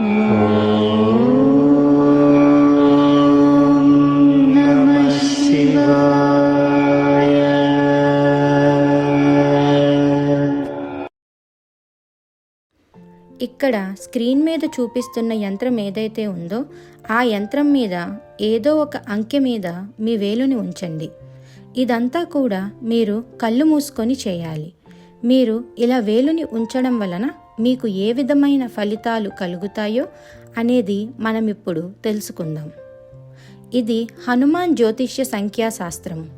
ఇక్కడ స్క్రీన్ మీద చూపిస్తున్న యంత్రం ఏదైతే ఉందో ఆ యంత్రం మీద ఏదో ఒక అంకె మీద మీ వేలుని ఉంచండి. ఇదంతా కూడా మీరు కళ్ళు మూసుకొని చేయాలి. మీరు ఇలా వేలుని ఉంచడం వలన మీకు ఏ విధమైన ఫలితాలు కలుగుతాయో అనేది మనం ఇప్పుడు తెలుసుకుందాం. ఇది హనుమాన్ జ్యోతిష్య సంఖ్యాశాస్త్రం.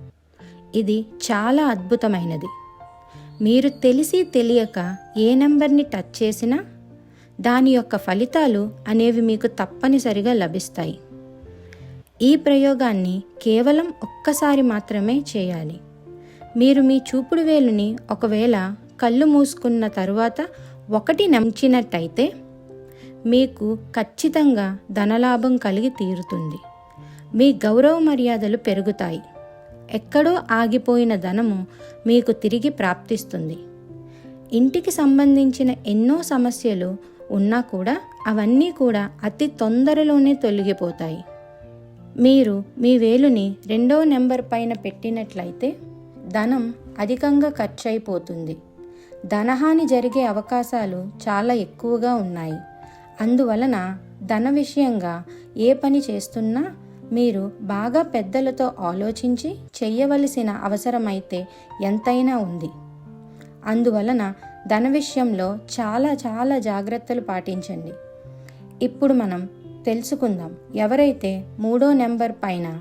ఇది చాలా అద్భుతమైనది. మీరు తెలిసి తెలియక ఏ నెంబర్ని టచ్ చేసినా దాని యొక్క ఫలితాలు అనేవి మీకు తప్పనిసరిగా లభిస్తాయి. ఈ ప్రయోగాన్ని కేవలం ఒక్కసారి మాత్రమే చేయాలి. మీరు మీ చూపుడు వేలుని ఒకవేళ కళ్ళు మూసుకున్న తరువాత ఒకటి నమ్చినట్టయితే మీకు ఖచ్చితంగా ధనలాభం కలిగి తీరుతుంది. మీ గౌరవ మర్యాదలు పెరుగుతాయి. ఎక్కడో ఆగిపోయిన ధనము మీకు తిరిగి ప్రాప్తిస్తుంది. ఇంటికి సంబంధించిన ఎన్నో సమస్యలు ఉన్నా కూడా అవన్నీ కూడా అతి తొందరలోనే తొలగిపోతాయి. మీరు మీ వేలుని రెండో నెంబర్ పైన పెట్టినట్లయితే ధనం అధికంగా ఖర్చు అయిపోతుంది ధనహాని జరిగే అవకాశాలు చాలా ఎక్కువగా ఉన్నాయి. అందువలన ధన విషయంగా ఏ పని చేస్తున్నా మీరు బాగా పెద్దలతో ఆలోచించి చెయ్యవలసిన అవసరమైతే ఎంతైనా ఉంది. అందువలన ధన విషయంలో చాలా చాలా జాగ్రత్తలు పాటించండి. ఇప్పుడు మనం తెలుసుకుందాం ఎవరైతే మూడో నెంబర్ పైన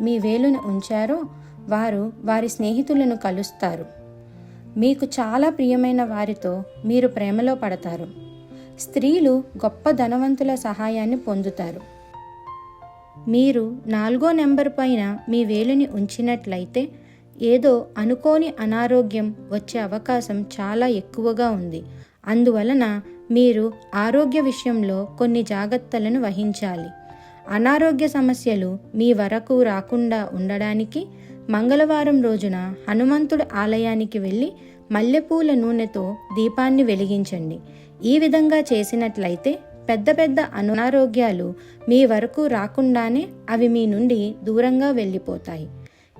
మీ వేలును ఉంచారో వారు వారి స్నేహితులను కలుస్తారు. మీకు చాలా ప్రియమైన వారితో మీరు ప్రేమలో పడతారు. స్త్రీలు గొప్ప ధనవంతుల సహాయాన్ని పొందుతారు. మీరు నాలుగో నెంబర్ పైన మీ వేలుని ఉంచినట్లయితే ఏదో అనుకోని అనారోగ్యం వచ్చే అవకాశం చాలా ఎక్కువగా ఉంది. అందువలన మీరు ఆరోగ్య విషయంలో కొన్ని జాగ్రత్తలను వహించాలి. అనారోగ్య సమస్యలు మీ వరకు రాకుండా ఉండడానికి మంగళవారం రోజున హనుమంతుడి ఆలయానికి వెళ్ళి మల్లెపూల నూనెతో దీపాన్ని వెలిగించండి. ఈ విధంగా చేసినట్లయితే పెద్ద పెద్ద అనారోగ్యాలు మీ వరకు రాకుండానే అవి మీ నుండి దూరంగా వెళ్ళిపోతాయి.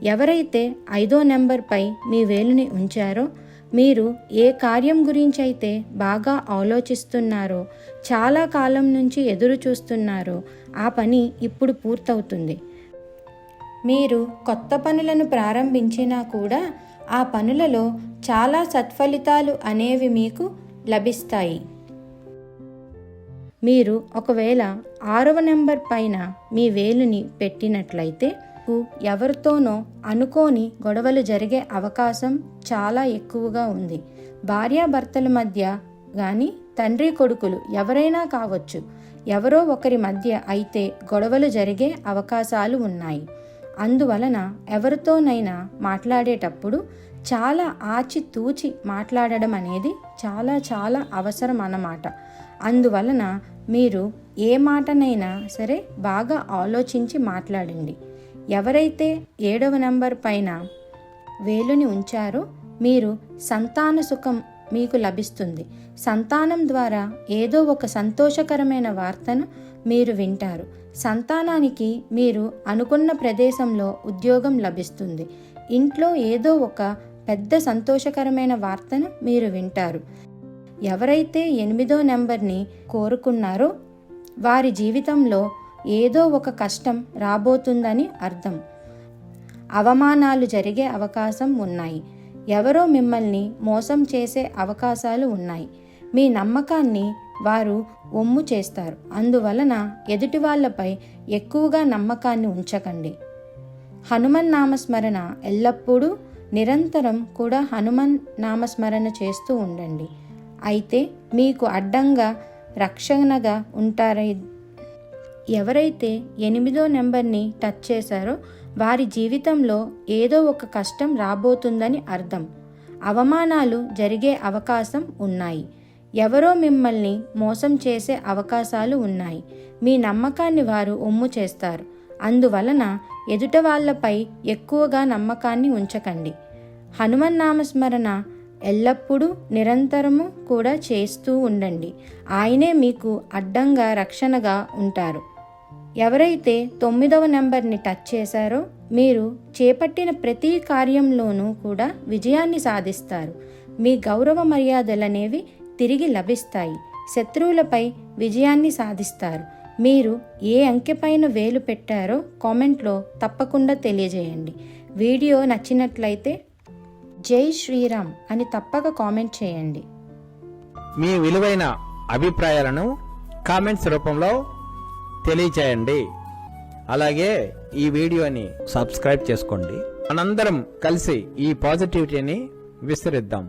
ఎవరైతే ఐదో నెంబర్పై మీ వేలుని ఉంచారో మీరు ఏ కార్యం గురించి అయితే బాగా ఆలోచిస్తున్నారో చాలా కాలం నుంచి ఎదురు చూస్తున్నారో ఆ పని ఇప్పుడు పూర్తవుతుంది. మీరు కొత్త పనులను ప్రారంభించినా కూడా ఆ పనులలో చాలా సత్ఫలితాలు అనేవి మీకు లభిస్తాయి. మీరు ఒకవేళ ఆరవ నెంబర్ పైన మీ వేలుని పెట్టినట్లయితే ఎవరితోనో అనుకోని గొడవలు జరిగే అవకాశం చాలా ఎక్కువగా ఉంది. భార్యాభర్తల మధ్య కానీ తండ్రి కొడుకులు ఎవరైనా కావచ్చు ఎవరో ఒకరి మధ్య అయితే గొడవలు జరిగే అవకాశాలు ఉన్నాయి. అందువలన ఎవరితోనైనా మాట్లాడేటప్పుడు చాలా ఆచితూచి మాట్లాడడం అనేది చాలా చాలా అవసరం అన్నమాట. అందువలన మీరు ఏ మాటనైనా సరే బాగా ఆలోచించి మాట్లాడండి. ఎవరైతే ఏడవ నంబర్ పైన వేలుని ఉంచారో మీరు సంతాన సుఖం మీకు లభిస్తుంది. సంతానం ద్వారా ఏదో ఒక సంతోషకరమైన వార్తను మీరు వింటారు. సంతానానికి మీరు అనుకున్న ప్రదేశంలో ఉద్యోగం లభిస్తుంది. ఇంట్లో ఏదో ఒక పెద్ద సంతోషకరమైన వార్తను మీరు వింటారు. ఎవరైతే ఎనిమిదో నెంబర్ని కోరుకున్నారో వారి జీవితంలో ఏదో ఒక కష్టం రాబోతుందని అర్థం. అవమానాలు జరిగే అవకాశం ఉన్నాయి. ఎవరో మిమ్మల్ని మోసం చేసే అవకాశాలు ఉన్నాయి. మీ నమ్మకాన్ని వారు ఒమ్ము చేస్తారు. అందువలన ఎదుటి వాళ్ళపై ఎక్కువగా నమ్మకాన్ని ఉంచకండి. హనుమన్ నామస్మరణ ఎల్లప్పుడూ నిరంతరం కూడా హనుమన్ నామస్మరణ చేస్తూ ఉండండి. అయితే మీకు అడ్డంగా రక్షణగా ఉంటారై ఎవరైతే ఎనిమిదో నెంబర్ని టచ్ చేశారో వారి జీవితంలో ఏదో ఒక కష్టం రాబోతుందని అర్థం. అవమానాలు జరిగే అవకాశం ఉన్నాయి. ఎవరో మిమ్మల్ని మోసం చేసే అవకాశాలు ఉన్నాయి. మీ నమ్మకాన్ని వారు ఒమ్ము చేస్తారు. అందువలన ఎదుట వాళ్ళపై ఎక్కువగా నమ్మకాన్ని ఉంచకండి. హనుమన్ నామస్మరణ ఎల్లప్పుడూ నిరంతరము కూడా చేస్తూ ఉండండి. ఆయనే మీకు అడ్డంగా రక్షణగా ఉంటారు. ఎవరైతే తొమ్మిదవ నెంబర్ని టచ్ చేశారో మీరు చేపట్టిన ప్రతి కార్యంలోనూ కూడా విజయాన్ని సాధిస్తారు. మీ గౌరవ మర్యాదలనేవి తిరిగి లభిస్తాయి. శత్రువులపై విజయాన్ని సాధిస్తారు. మీరు ఏ అంకెపైన వేలు పెట్టారో కామెంట్లో తప్పకుండా తెలియజేయండి. వీడియో నచ్చినట్లయితే జై శ్రీరామ్ అని తప్పక కామెంట్ చేయండి. మీ విలువైన అభిప్రాయాలను కామెంట్స్ రూపంలో తెలియచేయండి. అలాగే ఈ వీడియోని సబ్స్క్రైబ్ చేసుకోండి. మనందరం కలిసి ఈ పాజిటివిటీని విస్తరిద్దాం.